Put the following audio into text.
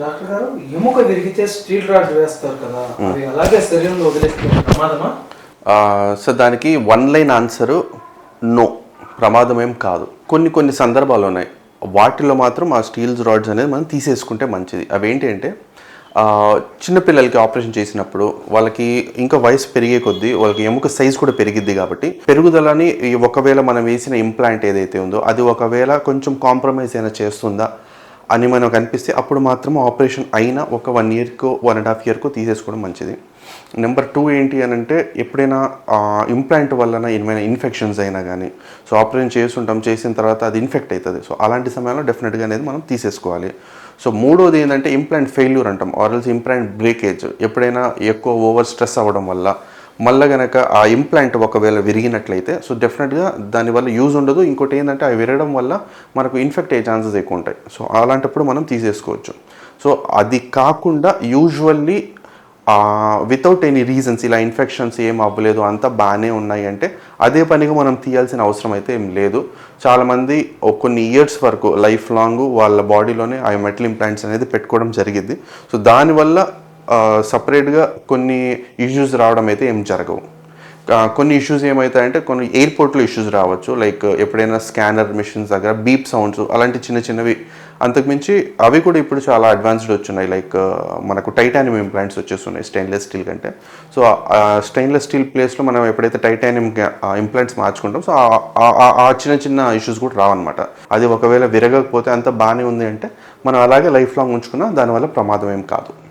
Doctor గారు ఎముక విరిగితే స్టీల్ రాడ్ వేస్తారు కదా. అలాగే శరీరంలో వదిలేస్తే ప్రమాదమా? సో దానికి వన్ లైన్ ఆన్సరు నో ప్రమాదం ఏం కాదు. కొన్ని కొన్ని సందర్భాలు ఉన్నాయి. వాటిలో మాత్రం ఆ స్టీల్స్ రాడ్స్ అనేది మనం తీసేసుకుంటే మంచిది. అవి ఏంటి అంటే చిన్నపిల్లలకి ఆపరేషన్ చేసినప్పుడు వాళ్ళకి ఇంకా వయసు పెరిగే కొద్దీ వాళ్ళకి ఎముక సైజ్ కూడా పెరిగిద్ది కాబట్టి పెరుగుదలని ఒకవేళ మనం వేసిన ఇంప్లాంట్ ఏదైతే ఉందో అది ఒకవేళ కొంచెం కాంప్రమైజ్ అయినా చేస్తుందా? అని మనకు అనిపిస్తే అప్పుడు మాత్రం ఆపరేషన్ అయినా ఒక వన్ ఇయర్కో వన్ అండ్ హాఫ్ ఇయర్కో తీసేసుకోవడం మంచిది. నెంబర్ టూ ఏంటి అని అంటే ఎప్పుడైనా ఇంప్లాంట్ వలన ఏమైనా ఇన్ఫెక్షన్స్ అయినా కానీ సో ఆపరేషన్ చేస్తుంటాం చేసిన తర్వాత అది ఇన్ఫెక్ట్ అవుతుంది సో అలాంటి సమయంలో డెఫినెట్గా అనేది మనం తీసేసుకోవాలి. సో మూడోది ఏంటంటే ఇంప్లాంట్ ఫెయిల్యూర్ అంటాం. ఆర్ఎల్స్ ఇంప్లాంట్ బ్రేకేజ్ ఎప్పుడైనా ఎక్కువ ఓవర్ స్ట్రెస్ అవ్వడం వల్ల మళ్ళీ గనక ఆ ఇంప్లాంట్ ఒకవేళ విరిగినట్లయితే సో డెఫినెట్గా దానివల్ల యూజ్ ఉండదు. ఇంకోటి ఏంటంటే అవి విరగడం వల్ల మనకు ఇన్ఫెక్ట్ అయ్యే ఛాన్సెస్ ఎక్కువ ఉంటాయి. సో అలాంటప్పుడు మనం తీసేసుకోవచ్చు. సో అది కాకుండా యూజువల్లీ వితౌట్ ఎనీ రీజన్స్ ఇలా ఇన్ఫెక్షన్స్ ఏం అవ్వలేదు అంతా బాగానే ఉన్నాయి అంటే అదే పనిగా మనం తీయాల్సిన అవసరం అయితే ఏం లేదు. చాలామంది కొన్ని ఇయర్స్ వరకు లైఫ్ లాంగ్ వాళ్ళ బాడీలోనే ఆ మెటల్ ఇంప్లాంట్స్ అనేది పెట్టుకోవడం జరిగింది. సో దానివల్ల సపరేట్గా కొన్ని ఇష్యూస్ రావడం అయితే ఏం జరగవు. కొన్ని ఇష్యూస్ ఏమవుతాయంటే కొన్ని ఎయిర్పోర్ట్లో ఇష్యూస్ రావచ్చు. లైక్ ఎప్పుడైనా స్కానర్ మిషన్స్ దగ్గర బీప్ సౌండ్స్ అలాంటి చిన్న చిన్నవి అంతకుమించి అవి కూడా ఇప్పుడు చాలా అడ్వాన్స్డ్ వచ్చున్నాయి లైక్ మనకు టైటానియం ఇంప్లాంట్స్ వచ్చేస్తున్నాయి స్టెయిన్లెస్ స్టీల్ కంటే. సో స్టెయిన్లెస్ స్టీల్ ప్లేస్లో మనం ఎప్పుడైతే టైటానియం ఇంప్లాంట్స్ మార్చుకుంటాం సో ఆ- ఆ- ఆ- ఆ చిన్న చిన్న ఇష్యూస్ కూడా రావన్నమాట. అది ఒకవేళ విరగకపోతే అంత బాగానే ఉంది అంటే మనం అలాగే లైఫ్ లాంగ్ ఉంచుకున్నా దానివల్ల ప్రమాదం ఏం కాదు.